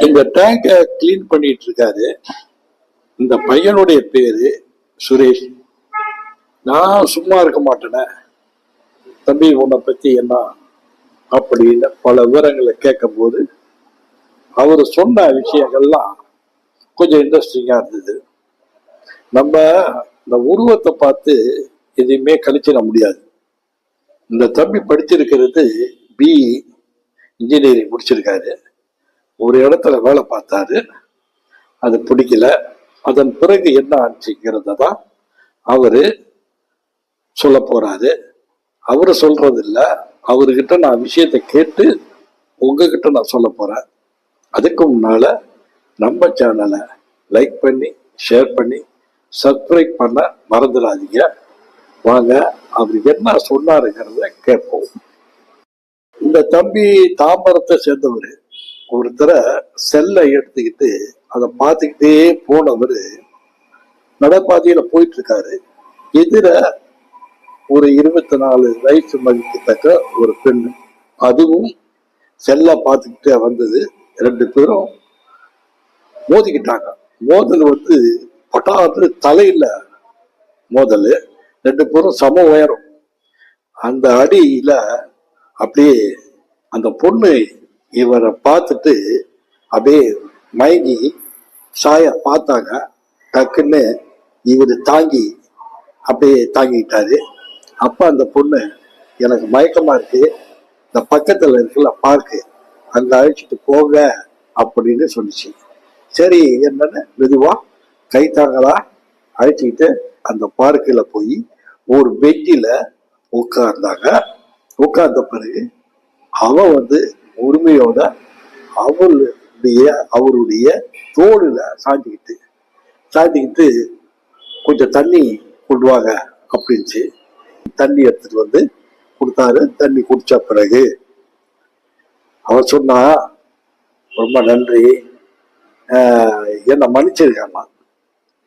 இந்த டேங்கை க்ளீன் பண்ணிட்டு இருக்காரு இந்த பையனுடைய பேரு சுரேஷ். நான் சும்மா இருக்க மாட்டேனே. தம்பி உன்னை பத்தி என்ன? அப்படின்னு பல விவரங்களை கேட்கும்போது அவர் சொன்ன விஷயங்கள்லாம் கொஞ்சம் இன்ட்ரெஸ்டிங்காக இருந்தது. நம்ம இந்த உருவத்தை பார்த்து எதையுமே கழிச்சிட முடியாது. இந்த தம்பி படிச்சிருக்கிறது பி இன்ஜினியரிங் முடிச்சிருக்காரு. ஒரு இடத்துல வேலை பார்த்தாரு. அது பிடிக்கல. அதன் பிறகு என்ன ஆச்சுங்கிறத தான் அவரு சொல்ல போறாரு. அவரு சொல்றது இல்லை அவர்கிட்ட நான் விஷயத்தை கேட்டு உங்ககிட்ட நான் சொல்ல போறேன். அதுக்கு முன்னால நம்ம சேனலை லைக் பண்ணி ஷேர் பண்ணி சப்ஸ்கிரைப் பண்ண மறந்துடாதீங்க. வாங்க அவர் என்ன சொன்னாருங்கிறத கேட்போம். இந்த தம்பி தாம்பரத்தை சேர்ந்தவர் ஒருத்தரை செல்லை எடுத்துக்கிட்டு அதை பார்த்துக்கிட்டே போனவர் நடப்பாதையில போயிட்டு இருக்காரு எதிர ஒரு இருபத்தி நாலு வயசு மதிக்கத்தக்க ஒரு பெண் அதுவும் செல்ல பார்த்துக்கிட்டே வந்தது. ரெண்டு பேரும் மோதிக்கிட்டாங்க. மோதல் வந்து பட்டாத்து தலையில மோதல். ரெண்டு பேரும் சம உயரம். அந்த அடியில அப்படியே அந்த பொண்ணு இவரை பார்த்துட்டு அப்படியே மயங்கி சாய பார்த்தாங்க. டக்குன்னு இவர் தாங்கி அப்படியே தாங்கிட்டாரு அப்போ அந்த பொண்ணு எனக்கு மயக்கமாக இருக்கு. இந்த பக்கத்தில் இருக்குல்ல பார்க்கு அங்கே அழைச்சிட்டு போங்க அப்படின்னு சொல்லிச்சு. சரி என்னன்னு மெதுவாக கை தாங்களா அழைச்சிக்கிட்டு அந்த பார்க்கில் போய் ஒரு பெஞ்சில உட்கார்ந்தாங்க. உட்கார்ந்த பிறகு அவன் வந்து உரிமையோட அவருடைய அவருடைய தோளில் சாஞ்சிக்கிட்டு சாஞ்சிக்கிட்டு கொஞ்சம் தண்ணி கொண்டு வாங்க அப்படின்ச்சு தண்ணி எடுத்துட்டு வந்து கொடுத்தாரு. தண்ணி குடிச்ச பிறகு அவர் சொன்னா ரொம்ப நன்றி. என்னை மன்னிச்சிருக்காமா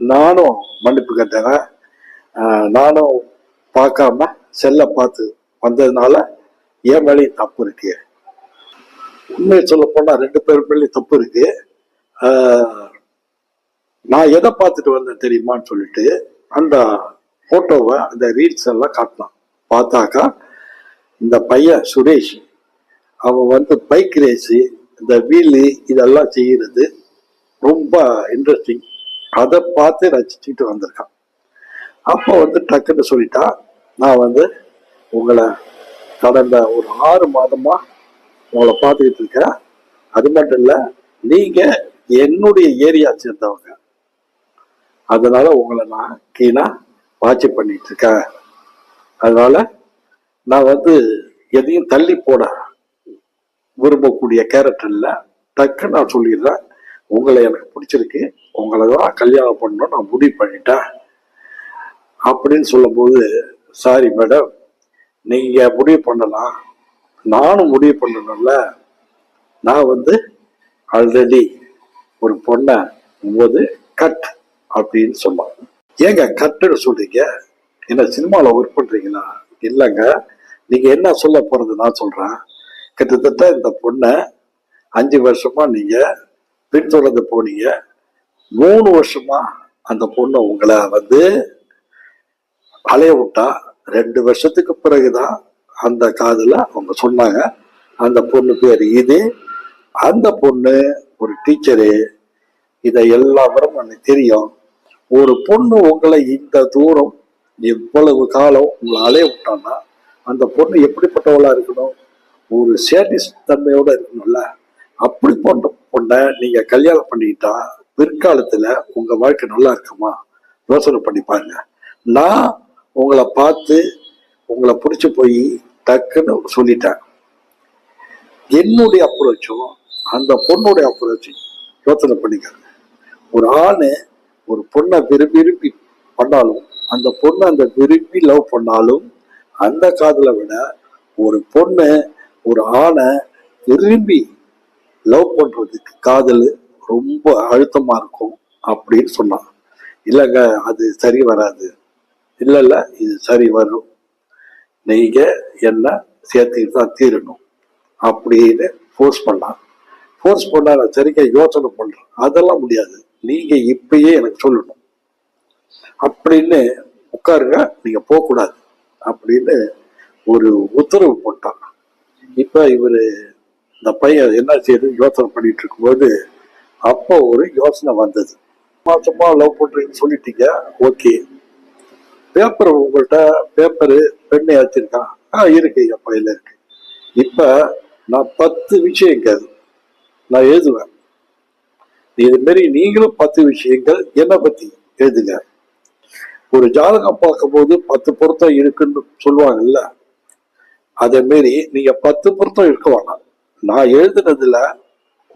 நானும் மன்னிப்பு கேட்டேன். நானும் பார்க்காம செல்ல பார்த்து வந்ததுனால என் மேலேயும் தப்பு இருக்கு. உண்மையை சொல்ல போனா ரெண்டு பேர் மேலேயும் தப்பு இருக்கு. நான் எதை பார்த்துட்டு வந்தேன் தெரியுமான்னு சொல்லிட்டு அந்த போட்டோவை அந்த ரீல்ஸ் எல்லாம் காட்டினான். பார்த்தாக்கா இந்த பையன் சுரேஷ் அவன் வந்து பைக் ரேஸு இந்த வீலு இதெல்லாம் செய்கிறது ரொம்ப இன்ட்ரெஸ்டிங் அதை பார்த்து ரசிச்சுட்டு வந்திருக்கான். அப்போ வந்து டக்குன்னு சொல்லிட்டா நான் வந்து உங்களை கடந்த ஒரு ஆறு மாதமாக உங்களை பார்த்துக்கிட்டு இருக்கேன். அது மட்டும் இல்லை நீங்கள் என்னுடைய ஏரியா சேர்ந்தவங்க. அதனால உங்களை நான் கீழா வாட்சி பண்ணிட்டு இருக்கேன். அதனால நான் வந்து எதையும் தள்ளி போட விரும்பக்கூடிய கேரக்டர் இல்லை. டக்குன்னு நான் சொல்லிடுறேன். உங்களை எனக்கு பிடிச்சிருக்கு. உங்களை தான் கல்யாணம் பண்ணணும் நான் முடிவு பண்ணிட்டேன். அப்படின்னு சொல்லும்போது சாரி மேடம் நீங்கள் முடிவு பண்ணலாம். நானும் முடிவு பண்ணணும்ல. நான் வந்து ஆல்ரெடி ஒரு பொண்ணை போது கட் அப்படின்னு சொன்னாங்க. ஏங்க கட்டுன்னு சொல்றீங்க? என்ன சினிமாவில் ஒர்க் பண்றீங்களா? இல்லைங்க. நீங்க என்ன சொல்ல போறது நான் சொல்றேன். கிட்டத்தட்ட இந்த பொண்ணை அஞ்சு வருஷமா நீங்க பின்தொடர்ந்து போனீங்க. மூணு வருஷமா அந்த பொண்ணு உங்களை வந்து அலைய விட்டா. ரெண்டு வருஷத்துக்கு பிறகுதான் அந்த காதில் அவங்க சொன்னாங்க. அந்த பொண்ணு பேர் இது. அந்த பொண்ணு ஒரு டீச்சரு இதை எல்லாவரும் எனக்கு தெரியும். ஒரு பொண்ணு உங்களை இந்த தூரம் எவ்வளவு காலம் உங்களை அலைய விட்டான்னா அந்த பொண்ணு எப்படிப்பட்டவளாக இருக்கணும்? ஒரு சேட்டிஸ் தன்மையோட இருக்கணும்ல. அப்படி போன்ற பொண்ணை நீங்க கல்யாணம் பண்ணிக்கிட்டா பிற்காலத்தில் உங்க வாழ்க்கை நல்லா இருக்குமா? யோசனை பண்ணி பாருங்க. நான் உங்களை பார்த்து உங்களை பிடிச்சி போய் டக்குன்னு சொல்லிட்டேன் என்னுடைய அப்ரோச்சும் அந்த பொண்ணுடைய அப்ரோச்சும் யோசனை பண்ணிக்காங்க. ஒரு ஆணு ஒரு பொண்ணை விரும்பி விரும்பி பண்ணாலும் அந்த பொண்ணை அந்த விரும்பி லவ் பண்ணாலும் அந்த காதலை விட ஒரு பொண்ணு ஒரு ஆணை விரும்பி லவ் பண்ணுறதுக்கு காதல் ரொம்ப அழுத்தமாக இருக்கும் அப்படின்னு சொன்னான். இல்லைங்க அது சரி வராது. இல்லை இல்லை இது சரி வரும். நீங்க என்ன சேர்த்துக்கிட்டு தான் தீரணும். அப்படின்னு ஃபோர்ஸ் பண்ணான் ஃபோர்ஸ் பண்ணா நான் சரிக்கா யோசனை பண்ணுறேன் அதெல்லாம் முடியாது. நீங்கள் இப்பயே எனக்கு சொல்லணும். அப்படின்னு உட்காருங்க. நீங்கள் போகக்கூடாது. அப்படின்னு ஒரு உத்தரவு போட்டான். இப்போ இவர் இந்த பையன் என்ன செய்யுது யோசனை பண்ணிட்டு இருக்கும்போது அப்போ ஒரு யோசனை வந்தது. மாசமா லவ் பண்றீங்கன்னு சொல்லிட்டீங்க. ஓகே பேப்பர் உங்கள்கிட்ட பேப்பரு பெண்ணை வச்சிருக்கான் ஆ இருக்கு என் பையில இருக்கு. இப்ப நான் பத்து விஷயங்கள் நான் எழுதுவேன். இது மாரி நீங்களும் பத்து விஷயங்கள் என்னை பத்தி எழுதுங்க. ஒரு ஜாதகம் பார்க்கும்போது பத்து பொருத்தம் இருக்குன்னு சொல்லுவாங்கல்ல அதே மாரி நீங்க பத்து பொருத்தம் இருக்க வேணாம். நான் எழுதுனதுல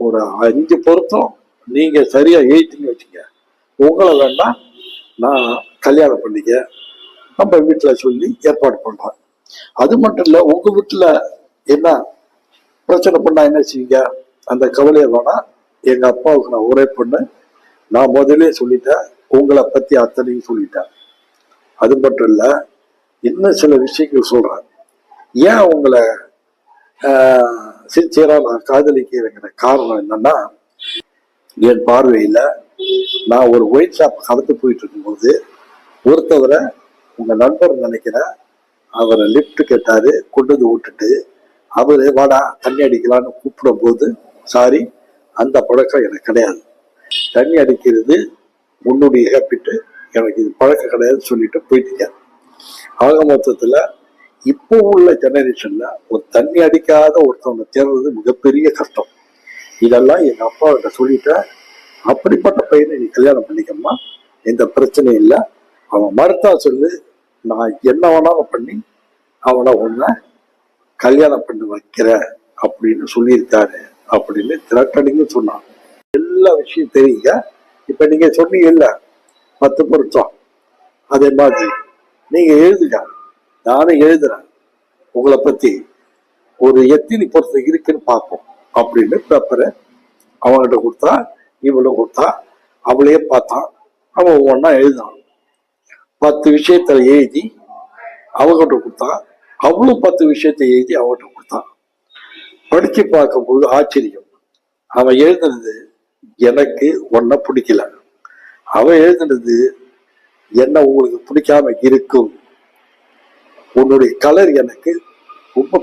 ஒரு அஞ்சு பொருத்தம் நீங்க சரியா எழுதின்னு வச்சுங்க உங்களை வேண்டாம் நான் கல்யாணம் பண்ணிக்க நம்ம வீட்டில் சொல்லி ஏற்பாடு பண்ணுறோம் அது மட்டும் இல்லை உங்கள் வீட்டில் என்ன பிரச்சனை பண்ணா என்ன செய்வீங்க? அந்த கவலையை வேணால் எங்கள் அப்பாவுக்கு நான் ஒரே பொண்ணு நான் முதலே சொல்லிட்டேன். உங்களை பற்றி அத்தனையும் சொல்லிட்டேன். அது மட்டும் இல்லை இன்னும் சில விஷயங்கள் சொல்கிறேன் ஏன் உங்களை சின்சியராக நான் காதலிக்கிறேங்கிற காரணம் என்னன்னா என் பார்வையில் நான் ஒரு ஒயிட் ஷாப் கடந்து போயிட்டு இருக்கும்போது ஒருத்தவரை உங்க நண்பர் நினைக்கிறேன் அவரை லிஃப்ட் கேட்டாரு கொண்டு வந்து விட்டுட்டு அவரு வாடா தண்ணி அடிக்கலான்னு கூப்பிடும் போது சாரி அந்த பழக்கம் எனக்கு கிடையாது. தண்ணி அடிக்கிறது உன்னுடைய ஹேபிட்டு எனக்கு இது பழக்கம் கிடையாதுன்னு சொல்லிட்டு போயிட்டீங்க. ஆக மொத்தத்துல இப்போ உள்ள ஜெனரேஷன்ல ஒரு தண்ணி அடிக்காத ஒருத்தவங்க தேர்றது மிகப்பெரிய கஷ்டம். இதெல்லாம் எங்க அப்பா கிட்ட சொல்லிட்டேன் அப்படிப்பட்ட பையனை நீ கல்யாணம் பண்ணிக்கம்மா எந்த பிரச்சனையும் இல்லை. அவன் மறுத்தா சொல்லு நான் என்ன வேணாலும் பண்ணி அவனை உன்னை கல்யாணம் பண்ணி வைக்கிறேன் அப்படின்னு சொல்லியிருக்காரு அப்படின்னு திரட்டடிங்க சொன்னான். எல்லா விஷயம் தெரியுங்க. இப்ப நீங்க சொன்னீங்கல்ல பத்து பொருத்தம். அதே மாதிரி நீங்க எழுதுங்க. நானும் எழுதுறேன். உங்களை பத்தி ஒரு எத்தினி பொருத்தம் இருக்குன்னு பார்ப்போம் அப்படின்னு பேப்பரை அவன்கிட்ட கொடுத்தா இவளும் கொடுத்தா அவளையே பார்த்தான். அவன் ஒவ்வொன்றா எழுதான் பத்து விஷயத்த எழுதி அவகிட்ட கொடுத்தான் அவளும் பத்து விஷயத்தை எழுதி அவகிட்ட கொடுத்தான் படித்து பார்க்கும்போது ஆச்சரியம். அவன் எழுதுனது எனக்கு ஒன்றை பிடிக்கல. அவன் எழுதுனது என்ன உங்களுக்கு பிடிக்காம இருக்கும்? உன்னுடைய கலர் எனக்கு ரொம்ப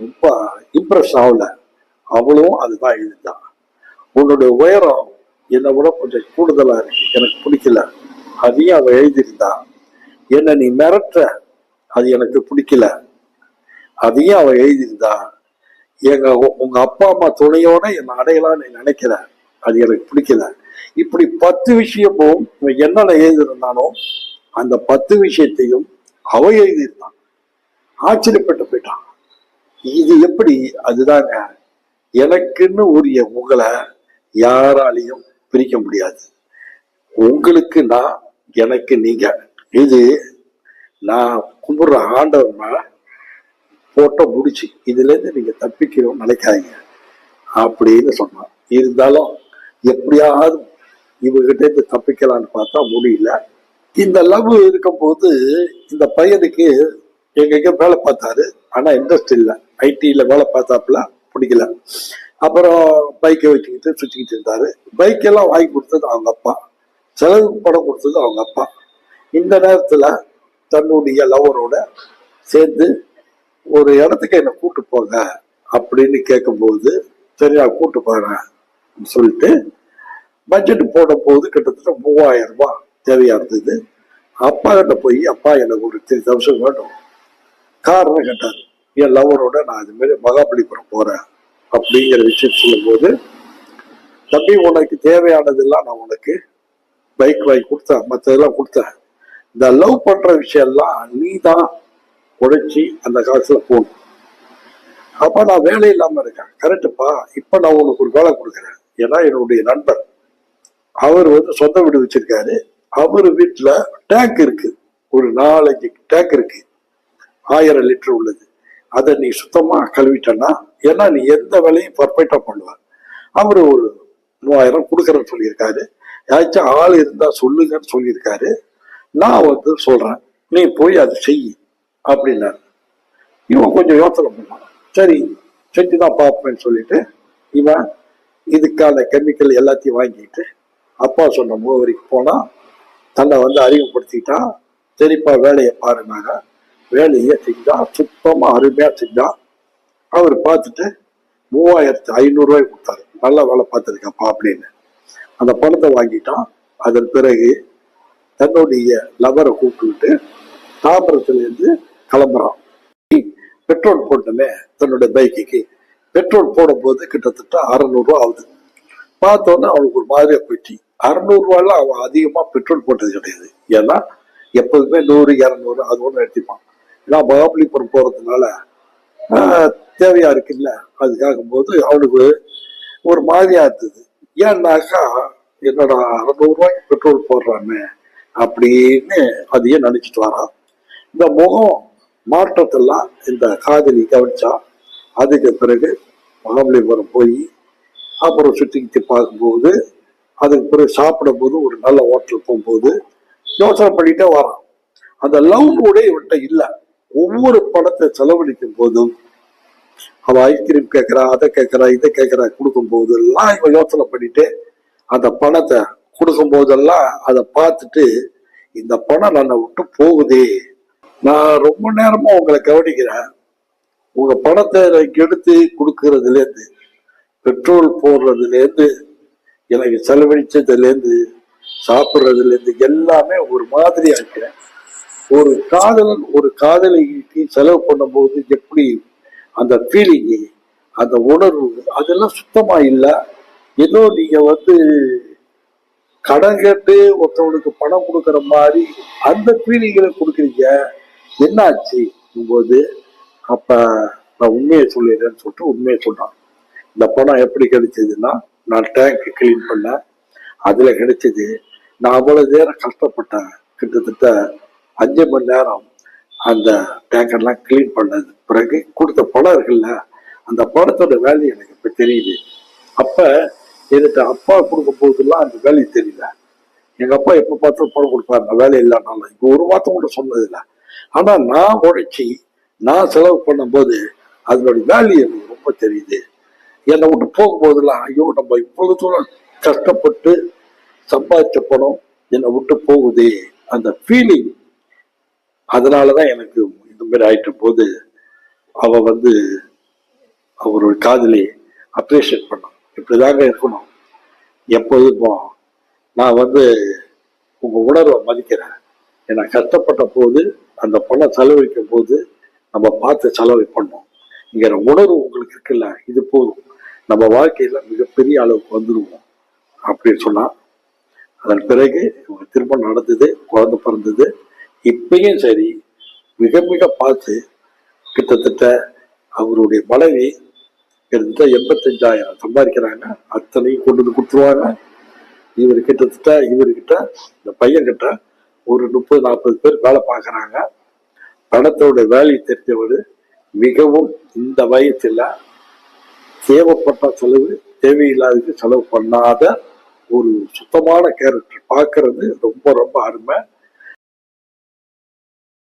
ரொம்ப இம்ப்ரெஸ் ஆகல. அவளும் அதுதான் எழுதிட்டான் உன்னுடைய உயரம் என்னை விட கொஞ்சம் கூடுதலாக இருக்கு. எனக்கு பிடிக்கல. அதையும் அவள் எழுதியிருந்தா என்ன நீ மிரட்டுற அது எனக்கு பிடிக்கல. அதையும் அவள் எழுதியிருந்தா எங்க உங்க அப்பா அம்மா துணையோட என்னை அடையலாம்னு நீ நினைக்கிற அது எனக்கு பிடிக்கல. இப்படி பத்து விஷயமும் என்னென்ன எழுதியிருந்தானோ அந்த பத்து விஷயத்தையும் அவ எழுதியிருந்தான். ஆச்சரியப்பட்டு போயிட்டான். இது எப்படி? அதுதாங்க. எனக்குன்னு உரிய உங்களை யாராலையும் பிரிக்க முடியாது. உங்களுக்கு நான் எனக்கு நீங்க. இது நான் கும்பிடுற ஆண்டவன் போட்டோ முடிச்சு இதுலேருந்து நீங்க தப்பிக்கணும்னு நினைக்காதீங்க. அப்படின்னு சொன்னான். இருந்தாலும் எப்படியாவது இவர்கிட்ட இருந்து தப்பிக்கலாம்னு பார்த்தா முடியல. இந்த லவ் இருக்கும்போது இந்த பையனுக்கு எங்கெங்க வேலை பார்த்தாரு. ஆனா இன்ட்ரெஸ்ட் இல்லை. ஐடியில் வேலை பார்த்தாப்புல பிடிக்கல. அப்புறம் பைக்கை வச்சுக்கிட்டு சுற்றிக்கிட்டு இருந்தாரு. பைக்கெல்லாம் வாங்கி கொடுத்தது அவங்க அப்பா. செலவு படம் கொடுத்தது அவங்க அப்பா. இந்த நேரத்தில் தன்னுடைய லவரோட சேர்ந்து ஒரு இடத்துக்கு என்னை கூட்டு போங்க அப்படின்னு கேட்கும்போது சரி நான் கூட்டு போகிறேன் சொல்லிட்டு பட்ஜெட் போடும்போது கிட்டத்தட்ட மூவாயிரம் ரூபாய் தேவையா இருந்தது. அப்பா கிட்ட போய் அப்பா எனக்கு ஒரு த்ரீ தௌசண்ட் வேண்டும் காரணம் கேட்டார் என் லவரோட நான் இது மாதிரி மகாபலிபுரம் போறேன் அப்படிங்கிற விஷயம் சொல்லும்போது தம்பி உனக்கு தேவையானதெல்லாம் நான் உனக்கு பைக் வாங்கி கொடுத்தேன் மற்றதெல்லாம் கொடுத்தேன் இந்த லவ் பண்ற விஷயம்லாம் நீ தான் உழைச்சி அந்த காசுல போகணும் அப்ப நான் வேலை இல்லாம இருக்கேன். கரெக்டுப்பா இப்ப நான் உனக்கு ஒரு வேலை கொடுக்குறேன். ஏன்னா என்னுடைய நண்பர். அவர் வந்து சொந்த வீடு வச்சிருக்காரு. அவர் வீட்டுல டேங்க் இருக்கு. ஒரு நாலஞ்சு டேங்க் இருக்கு. ஆயிரம் லிட்டர் உள்ளது. அதை நீ சுத்தமா கழுவிட்டன்னா ஏன்னா நீ எந்த வேலையும் பர்ஃபெக்டா பண்ணுவ. அவரு ஒரு மூவாயிரம் கொடுக்குறேன்னு சொல்லியிருக்காரு. யாச்சும் ஆள் இருந்தா சொல்லுங்கன்னு சொல்லியிருக்காரு. நான் வந்து சொல்றேன். நீ போய் அதை செய் அப்படின்னாரு. இவன் கொஞ்சம் யோசனை பண்ணான். சரி செஞ்சுதான் பார்ப்பேன்னு சொல்லிட்டு இவன் இதுக்கான கெமிக்கல் எல்லாத்தையும் வாங்கிட்டு அப்பா சொன்ன முகவரிக்கு போனால் தன்னை வந்து அறிமுகப்படுத்திட்டான். சரிப்பா வேலையை பாருனாங்க வேலையை செஞ்சான். சுத்தமாக அருமையாக செஞ்சான். அவர் பார்த்துட்டு மூவாயிரத்து ஐநூறு கொடுத்தாரு. நல்ல வேலை பார்த்துருக்கப்பா அப்படின்னு. அந்த பணத்தை வாங்கிட்டான். அதன் பிறகு தன்னுடைய லவரை கூப்பிட்டுக்கிட்டு தாம்பரத்துலேருந்து கிளம்புறான். பெட்ரோல் போட்டமே தன்னுடைய பைக்குக்கு பெட்ரோல் போடும்போது கிட்டத்தட்ட அறநூறுவா ஆகுது. பார்த்தோன்னே அவனுக்கு ஒரு மாதிரியாக போயிடுச்சு. அறநூறுவாலாம் அவன் அதிகமாக பெட்ரோல் போட்டது கிடையாது. ஏன்னா எப்போதுமே நூறு இரநூறு அது ஒன்று எடுத்துப்பான். ஏன்னா மகாபலிபுரம் போகிறதுனால தேவையாக இருக்குல்ல. அதுக்காக போது அவனுக்கு ஒரு மாதிரியாக இருந்தது. ஏன்னாக்கா என்னடா அறநூறுவாய்க்கு பெட்ரோல் போடுறானே அப்படின்னு அதையே நினைச்சிட்டு வரான். இந்த முகம் மாற்றத்தெல்லாம் இந்த காதலி கவனிச்சா அதுக்கு பிறகு மகாபலிபுரம் போய் அப்புறம் சுற்றிக்கிட்டு பார்க்கும்போது அதுக்கு பிறகு சாப்பிடும்போது ஒரு நல்ல ஹோட்டல் போகும்போது யோசனை பண்ணிட்டே வரான். அந்த லவ் கூட இவன்கிட்ட இல்லை. ஒவ்வொரு பணத்தை செலவழிக்கும் போதும் அவள் ஐஸ்கிரீம் கேட்கறா அதை கேட்கறா இதை கேட்கறா கொடுக்கும் போதெல்லாம் இவன் யோசனை பண்ணிட்டு அந்த பணத்தை கொடுக்கும் போதெல்லாம் அதை பார்த்துட்டு இந்த பணம் நான் விட்டு போகுதே. நான் ரொம்ப நேரமா உங்களை கவனிக்கிறேன். உங்க பணத்தை எனக்கு எடுத்து கொடுக்கறதுல இருந்து பெட்ரோல் போடுறதுலேருந்து எனக்கு செலவழிச்சதுலேருந்து சாப்பிட்றதுலேருந்து எல்லாமே ஒரு மாதிரி இருக்கிறேன் ஒரு காதலன் ஒரு காதலிக்கு செலவு பண்ணும்போது எப்படி அந்த ஃபீலிங்கு அந்த உணர்வு அதெல்லாம் சுத்தமாக இல்லை. ஏதோ நீங்கள் வந்து கடன் கேட்டு ஒருத்தவனுக்கு பணம் கொடுக்குற மாதிரி அந்த ஃபீலிங்களை கொடுக்குறீங்க. என்னாச்சு? போது அப்போ நான் உண்மையை சொல்லிடுறேன்னு சொல்லிட்டு உண்மையை சொன்னான் இந்த பணம் எப்படி கிடைச்சதுன்னா நான் டேங்க் கிளீன் பண்ணேன். அதில் கிடைச்சது நான் அவ்வளோ நேரம் கஷ்டப்பட்டேன். கிட்டத்தட்ட அஞ்சு மணி நேரம் அந்த டேங்கர்லாம் க்ளீன் பண்ணது. பிறகு கொடுத்த படம் இருக்குல்ல அந்த படத்தோட வேல்யூ எனக்கு இப்போ தெரியுது. அப்போ எனக்கு அப்பா கொடுக்க போதெல்லாம் அந்த வேல்யூ தெரியல. எங்கள் அப்பா எப்போ பார்த்தாலும் பணம் கொடுப்பாரு. நான் வேலை இல்லைனாலும் இப்போ ஒரு வார்த்தை கூட சொன்னதில்லை. ஆனால் நான் உழைச்சி நான் செலவு பண்ணும்போது அதனுடைய வேல்யூ எனக்கு ரொம்ப தெரியுது. என்னை விட்டு போகும்போதெல்லாம் ஐயோ நம்ம இவ்வளவு தூரம் கஷ்டப்பட்டு சம்பாதிச்ச படம் என்னை விட்டு போகுதே. அந்த ஃபீலிங் அதனாலதான் எனக்கு இந்த மாதிரி ஆயிட்ட போது அவ வந்து அவரோட காதலி அப்ரிஷியேட் பண்ணோம். இப்படிதாங்க இருக்கணும். எப்போதும் நான் வந்து உங்க உணர்வை மதிக்கிறேன். ஏன்னா கஷ்டப்பட்ட போது அந்த பணம் செலவழிக்கும் போது நம்ம பார்த்து செலவு பண்ணோம். இங்கிற உணர்வு உங்களுக்கு இருக்குல்ல இது போதும். நம்ம வாழ்க்கையில மிகப்பெரிய அளவுக்கு வந்துடுவோம் அப்படின்னு சொன்னா அதன் பிறகு இவங்க திருமணம் நடந்தது குழந்தை பிறந்தது இப்பயும் சரி மிக மிக பார்த்து கிட்டத்தட்ட அவருடைய மனைவி கிட்டத்தட்ட எண்பத்தஞ்சாயிரம் சம்பாதிக்கிறாங்க. அத்தனையும் கொண்டு வந்து கொடுத்துருவாங்க. இவர் கிட்டத்தட்ட இவர்கிட்ட இந்த பையன்கிட்ட ஒரு முப்பது நாற்பது பேர் வேலை பார்க்குறாங்க. பணத்தோட வேல்யூ தெரிஞ்சவர் மிகவும் இந்த வயசில் தேவைப்பட்ட செலவு தேவையில்லாததுக்கு செலவு பண்ணாத ஒரு சுத்தமான கேரக்டர் பார்க்கறது ரொம்ப ரொம்ப அருமை.